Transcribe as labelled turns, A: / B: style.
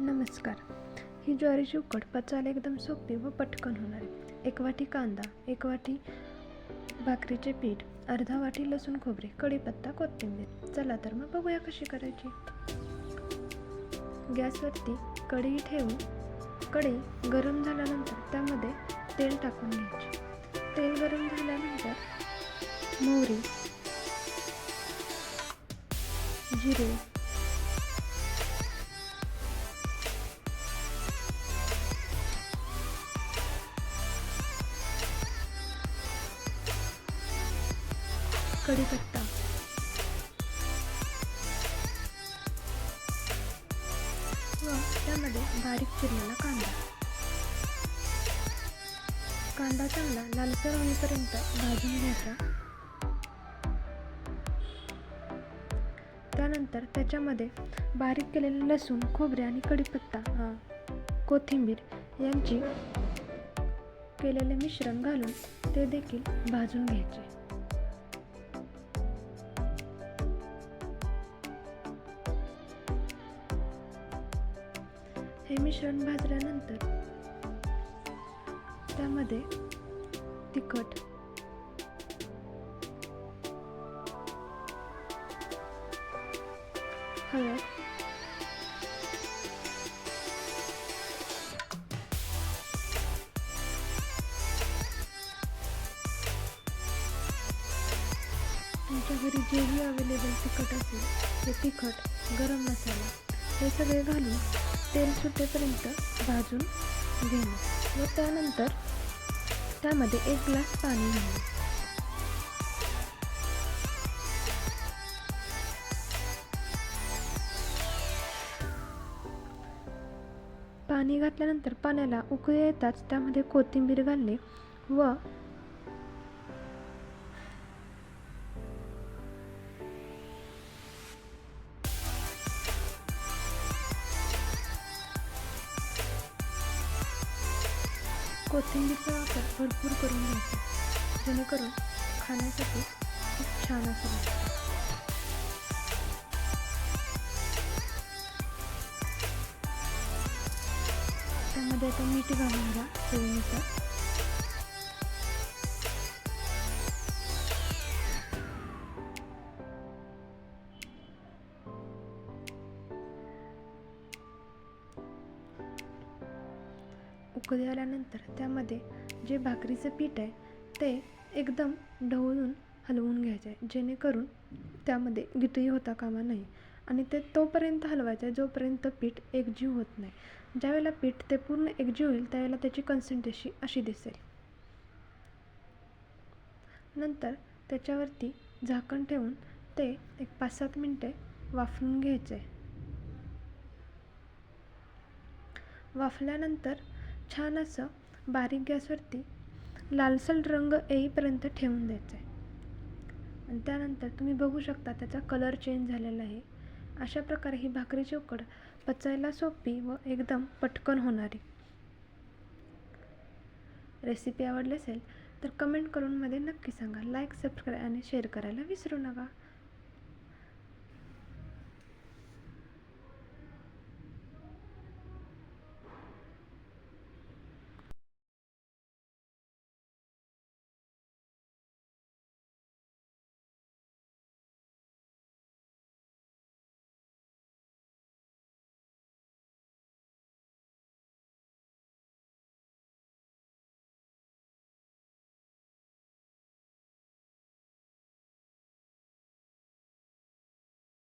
A: नमस्कार. ही ज्वारीची उकड पचायला एकदम सोपी व पटकन होणार एक वाटी कांदा एक वाटी भाकरीचे पीठ अर्धा वाटी लसूण खोबरे कढीपत्ता कोथिंबीर. चला तर मग बघूया कशी करायची. गॅसवरती कढई ठेवून कढई गरम झाल्यानंतर त्यामध्ये तेल टाकून घ्यायचे. तेल गरम झाल्यानंतर मोहरी जिरे कढीपत्ता व त्यामध्ये बारीक चिरलेला कांदा. कांदा चांगला लालसर होईपर्यंत भाजून घ्यायचा. त्यानंतर त्याच्यामध्ये बारीक केलेले लसूण खोबरे आणि कढीपत्ता कोथिंबीर यांची केलेले मिश्रण घालून ते देखील भाजून घ्यायचे. हे मिश्रण भाजल्यानंतर त्यामध्ये तिखट हळद तुमच्या घरी जेही अवेलेबल तिखट असेल ते तिखट गरम मसाला हे सगळे घालून तेल सुटेपर्यंत भाजून घेणे. व त्यानंतर त्यामध्ये एक ग्लास पाणी घालणे. पाणी घातल्यानंतर पाण्याला उकळी येताच त्यामध्ये कोथिंबीर घालणे व कोथिंबीरचा वापर भरपूर करून घ्यायचा. जेणेकरून खाण्यासाठी खूप छान असं लागतं. त्यामध्ये आता मीठ घालून घ्या चवीनुसार. उकळी आल्यानंतर त्यामध्ये जे भाकरीचं पीठ आहे ते एकदम ढवळून हलवून घ्यायचं आहे. जेणेकरून त्यामध्ये गिटही होता कामा नाही आणि ते तोपर्यंत हलवायचं आहे जोपर्यंत पीठ एकजीव होत नाही. ज्यावेळेला पीठ ते पूर्ण एकजीव होईल त्यावेळेला त्याची कन्सिस्टन्सी अशी दिसेल. नंतर त्याच्यावरती झाकण ठेवून ते एक पाच सात मिनटे वाफवून घ्यायचे वाफल्यानंतर छान असं बारीक गॅसवरती लालसर रंग येईपर्यंत ठेवून द्यायचं आहे आणि त्यानंतर तुम्ही बघू शकता त्याचा कलर चेंज झालेला आहे. अशा प्रकारे ही भाकरीची उकड पचायला सोपी व एकदम पटकन होणारी. रेसिपी आवडली असेल तर कमेंट करून मध्ये नक्की सांगा. लाईक सबस्क्राईब आणि शेअर करायला विसरू नका.